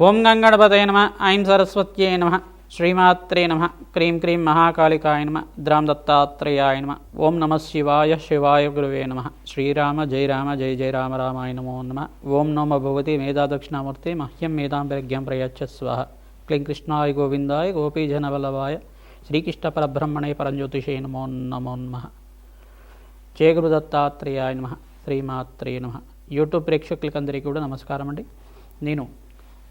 ఓం గంగణపతయ నమ ఐం సరస్వత్యై నమ శ్రీమాత్రే నమ క్రీం క్రీం మహాకాళికాయ నమ ద్రాం దత్తాత్రేయాయ నమ ఓం నమ శివాయ శివాయ గురువే నమ శ్రీరామ జయ రామ జయ జయ రామ రామాయ నమో నమ ఓం నమ భగవతి మేధా దక్షిణామూర్తి మహ్యం మేధాం ప్రజ్ఞం ప్రయచ్చ స్వహ. క్లీం కృష్ణాయ గోవిందాయ గోపీజనవల్లభాయ శ్రీకృష్ణ పరబ్రహ్మణే పరంజ్యోతిషే నమో నమో నమ. జయ గురు దత్తాత్రేయాయ నమ శ్రీమాత్రే నమ. యూట్యూబ్ ప్రేక్షకులకందరికీ కూడా నమస్కారం అండి నేను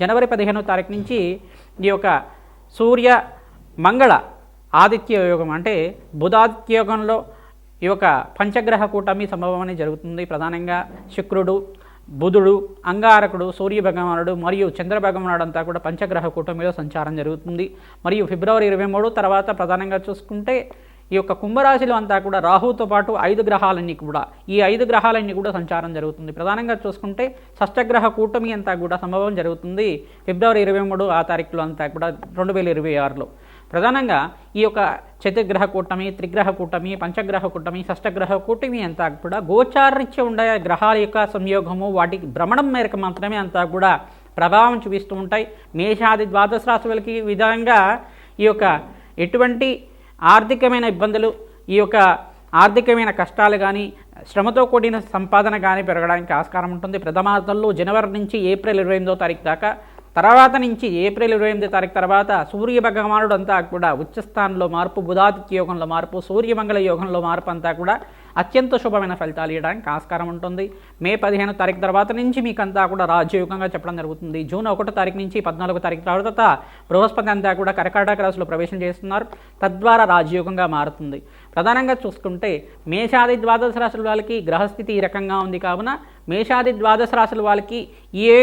జనవరి పదిహేనో తారీఖు నుంచి ఈ యొక్క సూర్య మంగళ ఆదిత్య యోగం అంటే బుధాదిత్య యోగంలో ఈ యొక్క పంచగ్రహ కూటమి సంభవం అనేది జరుగుతుంది. ప్రధానంగా శుక్రుడు బుధుడు అంగారకుడు సూర్య భగవానుడు మరియు చంద్ర భగవానుడు అంతా కూడా పంచగ్రహ కూటమిలో సంచారం జరుగుతుంది. మరియు ఫిబ్రవరి ఇరవై మూడు తర్వాత ప్రధానంగా చూసుకుంటే ఈ యొక్క కుంభరాశిలో అంతా కూడా రాహుతో పాటు ఐదు గ్రహాలన్నీ కూడా ఈ ఐదు గ్రహాలన్నీ కూడా సంచారం జరుగుతుంది. ప్రధానంగా చూసుకుంటే షష్టగ్రహ కూటమి అంతా కూడా సంభవం జరుగుతుంది. ఫిబ్రవరి ఇరవై మూడు ఆ తారీఖులో అంతా కూడా రెండు వేల ఇరవై ఆరులో. ప్రధానంగా ఈ యొక్క చతుర్గ్రహ కూటమి త్రిగ్రహ కూటమి పంచగ్రహ కూటమి షష్టగ్రహ కూటమి అంతా కూడా గోచారరీత్య ఉండే గ్రహాల యొక్క సంయోగము వాటి భ్రమణం మేరకు మాత్రమే అంతా కూడా ప్రభావం చూపిస్తూ ఉంటాయి. మేషాది ద్వాదశ రాశులకి విధంగా ఈ యొక్క ఎటువంటి ఆర్థికమైన ఇబ్బందులు ఈ యొక్క ఆర్థికమైన కష్టాలు కానీ శ్రమతో కూడిన సంపాదన కానీ పెరగడానికి ఆస్కారం ఉంటుంది. ప్రథమార్థంలో జనవరి నుంచి ఏప్రిల్ ఇరవై ఎనిమిదో తారీఖు దాకా తర్వాత నుంచి ఏప్రిల్ ఇరవై ఎనిమిది తారీఖు తర్వాత సూర్య భగవానుడు అంతా కూడా ఉచ్చస్థానంలో మార్పు బుధాతిథ్య యోగంలో మార్పు సూర్యమంగళ యోగంలో మార్పు అంతా కూడా అత్యంత శుభమైన ఫలితాలు ఇవ్వడానికి ఆస్కారం ఉంటుంది. మే పదిహేను తారీఖు తర్వాత నుంచి మీకంతా కూడా రాజ్యయుగంగా చెప్పడం జరుగుతుంది. జూన్ ఒకటో తారీఖు నుంచి పద్నాలుగో తారీఖు తర్వాత బృహస్పతి అంతా కూడా కర్కాటక రాశిలో ప్రవేశం చేస్తున్నారు. తద్వారా రాజ్యయుగంగా మారుతుంది. ప్రధానంగా చూసుకుంటే మేషాది ద్వాదశ రాశుల వాళ్ళకి గ్రహస్థితి ఈ రకంగా ఉంది కావున మేషాది ద్వాదశ రాశుల వాళ్ళకి ఏ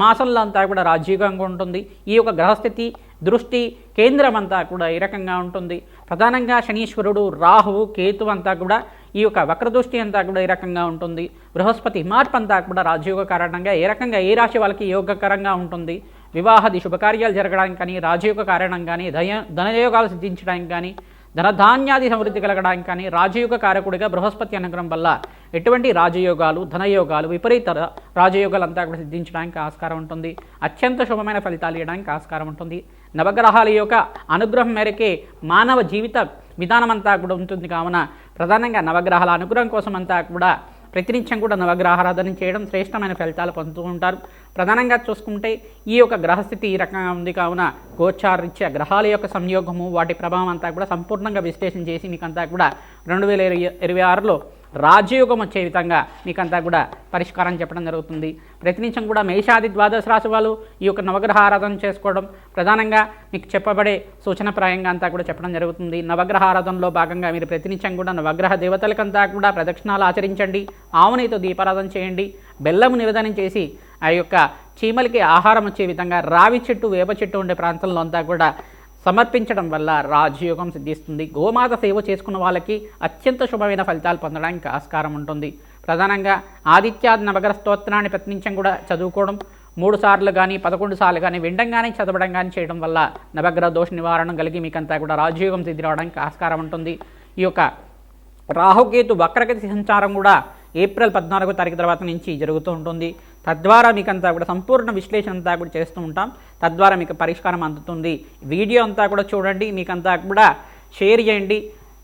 మాసంలో అంతా కూడా రాజ్యయుగంగా ఉంటుంది. ఈ యొక్క గ్రహస్థితి దృష్టి కేంద్రం అంతా కూడా ఈ రకంగా ఉంటుంది. ప్రధానంగా శనీశ్వరుడు రాహువు కేతు అంతా కూడా ఈ యొక్క వక్రదృష్టి అంతా కూడా ఈ రకంగా ఉంటుంది? బృహస్పతి మార్పు అంతా కూడా రాజయోగ కారణంగా ఏ రకంగా ఏ రాశి వాళ్ళకి యోగకరంగా ఉంటుంది? వివాహాది శుభకార్యాలు జరగడానికి కానీ రాజయోగ కారణం కానీ దయ ధనయోగాలు సిద్ధించడానికి కానీ ధనధాన్యాది సమృద్ధి కలగడానికి కానీ రాజయోగ కారకుడిగా బృహస్పతి అనుగ్రహం వల్ల ఎటువంటి రాజయోగాలు ధనయోగాలు విపరీత రాజయోగాలు అంతా కూడా సిద్ధించడానికి ఆస్కారం ఉంటుంది. అత్యంత శుభమైన ఫలితాలు ఇవ్వడానికి ఆస్కారం ఉంటుంది. నవగ్రహాల యొక్క అనుగ్రహం మేరకే మానవ జీవిత విధానం అంతా కూడా ఉంటుంది. కావున ప్రధానంగా నవగ్రహాల అనుగ్రహం కోసం అంతా కూడా ప్రతినిత్యం కూడా నవగ్రహారాధన చేయడం శ్రేష్టమైన ఫలితాలు పొందుతూ ఉంటారు. ప్రధానంగా చూసుకుంటే ఈ యొక్క గ్రహస్థితి ఈ రకంగా ఉంది. కావున గోచారరీత్యా గ్రహాల యొక్క సంయోగము వాటి ప్రభావం అంతా కూడా సంపూర్ణంగా విశ్లేషణ చేసి మీకంతా కూడా రెండు వేల ఇరవై ఇరవై ఆరులో రాజయోగం వచ్చే విధంగా మీకంతా కూడా పరిష్కారం చెప్పడం జరుగుతుంది. ప్రతినిత్యం కూడా మేషాది ద్వాదశ రాశి వాళ్ళు ఈ యొక్క నవగ్రహ ఆరాధన చేసుకోవడం ప్రధానంగా మీకు చెప్పబడే సూచనప్రాయంగా అంతా కూడా చెప్పడం జరుగుతుంది. నవగ్రహ ఆరాధనలో భాగంగా మీరు ప్రతినిత్యం కూడా నవగ్రహ దేవతలకంతా కూడా ప్రదక్షిణాలు ఆచరించండి. ఆవునితో దీపారాధన చేయండి. బెల్లము నివేదనం చేసి ఆ యొక్క చీమలకి ఆహారం వచ్చే విధంగా రావి చెట్టు వేప చెట్టు ఉండే ప్రాంతంలో అంతా కూడా సమర్పించడం వల్ల రాజయోగం సిద్ధిస్తుంది. గోమాత సేవ చేసుకున్న వాళ్ళకి అత్యంత శుభమైన ఫలితాలు పొందడానికి ఆస్కారం ఉంటుంది. ప్రధానంగా ఆదిత్యాది నవగ్రహ స్తోత్రాన్ని ప్రతినిత్యం కూడా చదువుకోవడం మూడు సార్లు కానీ పదకొండు సార్లు కానీ విండంగానే చదవడం కానీ చేయడం వల్ల నవగ్రహ దోష నివారణ కలిగి మీకంతా కూడా రాజయోగం సిద్ధి రావడానికి ఆస్కారం ఉంటుంది. ఈ యొక్క రాహుకేతు వక్రగతి సంచారం కూడా ఏప్రిల్ పద్నాలుగో తారీఖు తర్వాత నుంచి జరుగుతూ ఉంటుంది. తద్వారా మీకు అంతా కూడా సంపూర్ణ విశ్లేషణ అంతా కూడా చేస్తూ ఉంటాం. తద్వారా మీకు పరిష్కారం అందుతుంది. వీడియో అంతా కూడా చూడండి. మీకంతా కూడా షేర్ చేయండి.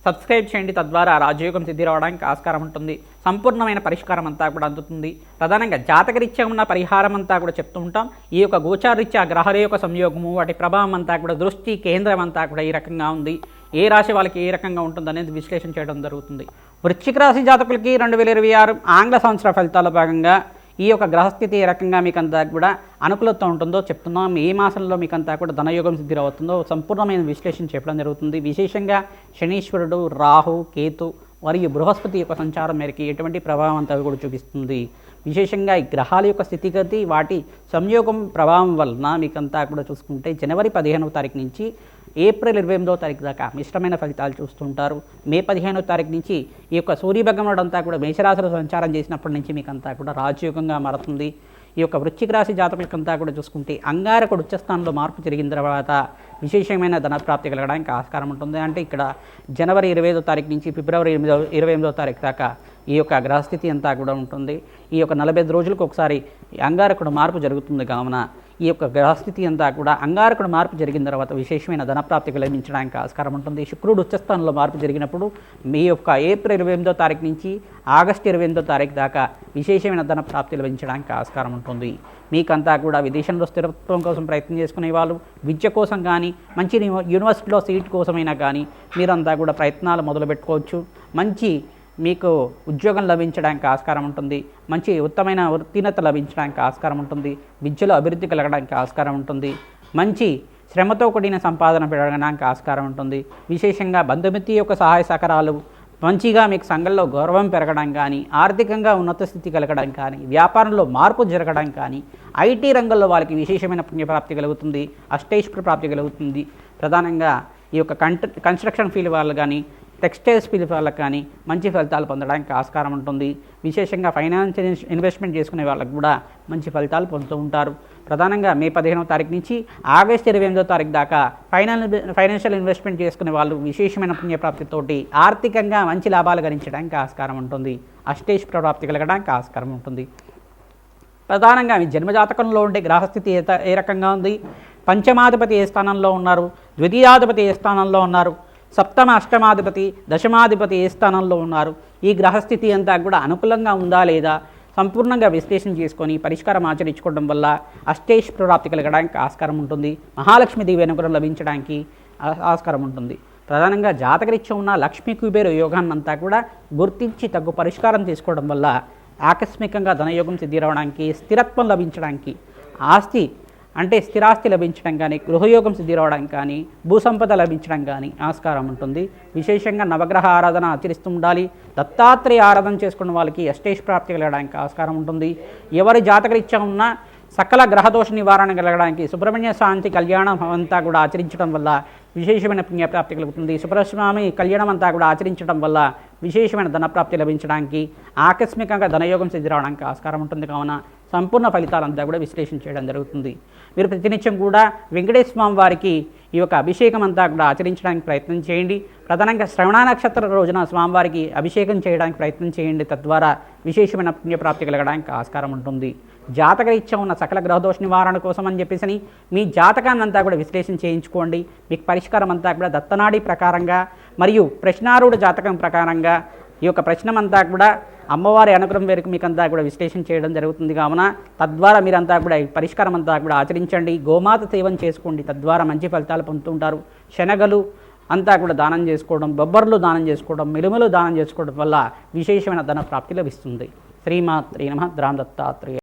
సబ్స్క్రైబ్ చేయండి. తద్వారా రాజయోగం సిద్ధి రావడానికి ఆస్కారం ఉంటుంది. సంపూర్ణమైన పరిష్కారం అంతా కూడా అందుతుంది. ప్రధానంగా జాతకరీత్యా ఉన్న పరిహారం అంతా కూడా చెప్తూ ఉంటాం. ఈ యొక్క గోచారీత్యా గ్రహల యొక్క సంయోగము వాటి ప్రభావం అంతా కూడా దృష్టి కేంద్రం అంతా కూడా ఈ రకంగా ఉంది. ఏ రాశి వాళ్ళకి ఏ రకంగా ఉంటుంది అనేది విశ్లేషణ చేయడం జరుగుతుంది. వృశ్చిక రాశి జాతకులకి రెండు వేల ఇరవై ఆరు ఆంగ్ల సంవత్సర ఫలితాల భాగంగా ఈ యొక్క గ్రహస్థితి ఏ రకంగా మీకంతా కూడా అనుకూలత ఉంటుందో చెప్తున్నాం. ఏ మాసంలో మీకంతా కూడా ధనయోగం సిద్ధి అవుతుందో సంపూర్ణమైన విశ్లేషణ చెప్పడం జరుగుతుంది. విశేషంగా శనీశ్వరుడు రాహు కేతు మరియు బృహస్పతి యొక్క సంచారం మేరకు ఎటువంటి ప్రభావం అంతా కూడా చూపిస్తుంది. విశేషంగా ఈ గ్రహాల యొక్క స్థితిగతి వాటి సంయోగం ప్రభావం వలన మీకంతా కూడా చూసుకుంటే జనవరి పదిహేనవ తారీఖు నుంచి ఏప్రిల్ ఇరవై ఎనిమిదో తారీఖు దాకా మిశ్రమైన ఫలితాలు చూస్తుంటారు. మే పదిహేనో తారీఖు నుంచి ఈ యొక్క సూర్యభగముడు అంతా కూడా మేషరాశిలో సంచారం చేసినప్పటి నుంచి మీకు అంతా కూడా రాజయోగంగా మారుతుంది. ఈ యొక్క వృశ్చిక రాశి జాతకులకంతా కూడా చూసుకుంటే అంగారకుడు ఉచ్చస్థానంలో మార్పు జరిగిన తర్వాత విశేషమైన ధనప్రాప్తి కలగడానికి ఆస్కారం ఉంటుంది. అంటే ఇక్కడ జనవరి ఇరవై ఐదో తారీఖు నుంచి ఫిబ్రవరి ఎనిమిదో ఇరవై ఎనిమిదో తారీఖు దాకా ఈ యొక్క గ్రహస్థితి అంతా కూడా ఉంటుంది. ఈ యొక్క నలభై ఐదు రోజులకు ఒకసారి అంగారకుడు మార్పు జరుగుతుంది కావున ఈ యొక్క గ్రహస్థితి అంతా కూడా అంగారకుడు మార్పు జరిగిన తర్వాత విశేషమైన ధనప్రాప్తి లభించడానికి ఆస్కారం ఉంటుంది. శుక్రుడు ఉచ్చస్థానంలో మార్పు జరిగినప్పుడు మీ యొక్క ఏప్రిల్ ఇరవై ఎనిమిదో తారీఖు నుంచి ఆగస్టు ఇరవై ఎనిమిదో తారీఖు దాకా విశేషమైన ధన ప్రాప్తి లభించడానికి ఆస్కారం ఉంటుంది. మీకంతా కూడా విదేశంలో స్థిరత్వం కోసం ప్రయత్నం చేసుకునే వాళ్ళు విద్య కోసం కానీ మంచి యూనివర్సిటీలో సీట్ కోసమైనా కానీ మీరంతా కూడా ప్రయత్నాలు మొదలు పెట్టుకోవచ్చు మంచి మీకు ఉద్యోగం లభించడానికి ఆస్కారం ఉంటుంది. మంచి ఉత్తమైన ఉత్తీర్ణత లభించడానికి ఆస్కారం ఉంటుంది. విద్యలో అభివృద్ధి కలగడానికి ఆస్కారం ఉంటుంది. మంచి శ్రమతో కూడిన సంపాదన పెరగడానికి ఆస్కారం ఉంటుంది. విశేషంగా బంధుమిత్తి యొక్క సహాయ సహకారాలు మంచిగా మీకు సంఘంలో గౌరవం పెరగడం కానీ ఆర్థికంగా ఉన్నత స్థితి కలగడం కానీ వ్యాపారంలో మార్పు జరగడం కానీ ఐటీ రంగంలో వాళ్ళకి విశేషమైన పుణ్యప్రాప్తి కలుగుతుంది అష్టైశ్వర ప్రాప్తి కలుగుతుంది. ప్రధానంగా ఈ యొక్క కంట కన్స్ట్రక్షన్ ఫీల్డ్ వాళ్ళు కానీ టెక్స్టైల్స్ ఫీల్డ్ వాళ్ళకి కానీ మంచి ఫలితాలు పొందడానికి ఆస్కారం ఉంటుంది. విశేషంగా ఫైనాన్షియల్ ఇన్వెస్ట్మెంట్ చేసుకునే వాళ్ళకి కూడా మంచి ఫలితాలు పొందుతూ ఉంటారు. ప్రధానంగా మే పదిహేనవ తారీఖు నుంచి ఆగస్టు ఇరవై ఎనిమిదో తారీఖు దాకా ఫైనాన్ ఫైనాన్షియల్ ఇన్వెస్ట్మెంట్ చేసుకునే వాళ్ళు విశేషమైన పుణ్యప్రాప్తితోటి ఆర్థికంగా మంచి లాభాలు గణించడానికి ఆస్కారం ఉంటుంది. అష్టేశ్వర ప్రాప్తి కలగడానికి ఆస్కారం ఉంటుంది. ప్రధానంగా మీ జన్మజాతకంలో ఉండే గ్రహస్థితి ఏ ఏ రకంగా ఉంది? పంచమాధిపతి ఏ స్థానంలో ఉన్నారు? ద్వితీయాధిపతి ఏ స్థానంలో ఉన్నారు? సప్తమ అష్టమాధిపతి దశమాధిపతి ఏ స్థానంలో ఉన్నారు? ఈ గ్రహస్థితి అంతా కూడా అనుకూలంగా ఉందా లేదా? సంపూర్ణంగా విశ్లేషణ చేసుకొని పరిష్కారం ఆచరించుకోవడం వల్ల అష్టేష్ ప్రాప్తి కలగడానికి ఆస్కారం ఉంటుంది. మహాలక్ష్మీదేవి అనుగ్రహం లభించడానికి ఆస్కారం ఉంటుంది. ప్రధానంగా జాతకరీత్యా ఉన్న లక్ష్మీ కుబేరు యోగాన్నంతా కూడా గుర్తించి తగ్గు పరిష్కారం తీసుకోవడం వల్ల ఆకస్మికంగా ధనయోగం సిద్ధి రావడానికి స్థిరత్వం లభించడానికి ఆస్తి అంటే స్థిరాస్తి లభించడం కానీ గృహయోగం సిద్ధి రావడం కానీ భూసంపద లభించడం కానీ ఆస్కారం ఉంటుంది. విశేషంగా నవగ్రహ ఆరాధన ఆచరిస్తూ ఉండాలి. దత్తాత్రేయ ఆరాధన చేసుకున్న వాళ్ళకి ఎస్టేజ్ ప్రాప్తి కలగడానికి ఆస్కారం ఉంటుంది. ఎవరి జాతకరీత్యా ఉన్నా సకల గ్రహదోష నివారణ కలగడానికి సుబ్రహ్మణ్య శాంతి కళ్యాణం అంతా కూడా ఆచరించడం వల్ల విశేషమైన పుణ్యప్రాప్తి కలుగుతుంది. సుబ్రహ్మస్వామి కళ్యాణం అంతా కూడా ఆచరించడం వల్ల విశేషమైన ధనప్రాప్తి లభించడానికి ఆకస్మికంగా ధనయోగం సిద్ధి రావడానికి ఆస్కారం ఉంటుంది. కావున సంపూర్ణ ఫలితాలంతా కూడా విశ్లేషణ చేయడం జరుగుతుంది. మీరు ప్రతినిత్యం కూడా వెంకటేశ్వర స్వామి వారికి ఈ యొక్క అభిషేకం అంతా కూడా ఆచరించడానికి ప్రయత్నం చేయండి. ప్రధానంగా శ్రవణ నక్షత్ర రోజున స్వామివారికి అభిషేకం చేయడానికి ప్రయత్నం చేయండి. తద్వారా విశేషమైన పుణ్యప్రాప్తి కలగడానికి ఆస్కారం ఉంటుంది. జాతక ఇచ్చా ఉన్న సకల గ్రహదోష నివారణ కోసం అని చెప్పేసి మీ జాతకాన్ని అంతా కూడా విశ్లేషణ చేయించుకోండి. మీకు పరిష్కారం అంతా కూడా దత్తనాడి ప్రకారంగా మరియు ప్రశ్నారూఢ జాతకం ప్రకారంగా ఈ యొక్క ప్రశ్నమంతా కూడా అమ్మవారి అనుగ్రహం మేరకు మీకు అంతా కూడా విశ్లేషణ చేయడం జరుగుతుంది కావున తద్వారా మీరంతా కూడా ఈ పరిష్కారం అంతా కూడా ఆచరించండి. గోమాత సేవం చేసుకోండి. తద్వారా మంచి ఫలితాలు పొందుతుంటారు. శనగలు అంతా కూడా దానం చేసుకోవడం బొబ్బర్లు దానం చేసుకోవడం మిలుములు దానం చేసుకోవడం వల్ల విశేషమైన ధన ప్రాప్తి లభిస్తుంది. శ్రీమాత్రి నమ. ద్రామ్ దత్తాత్రేయ.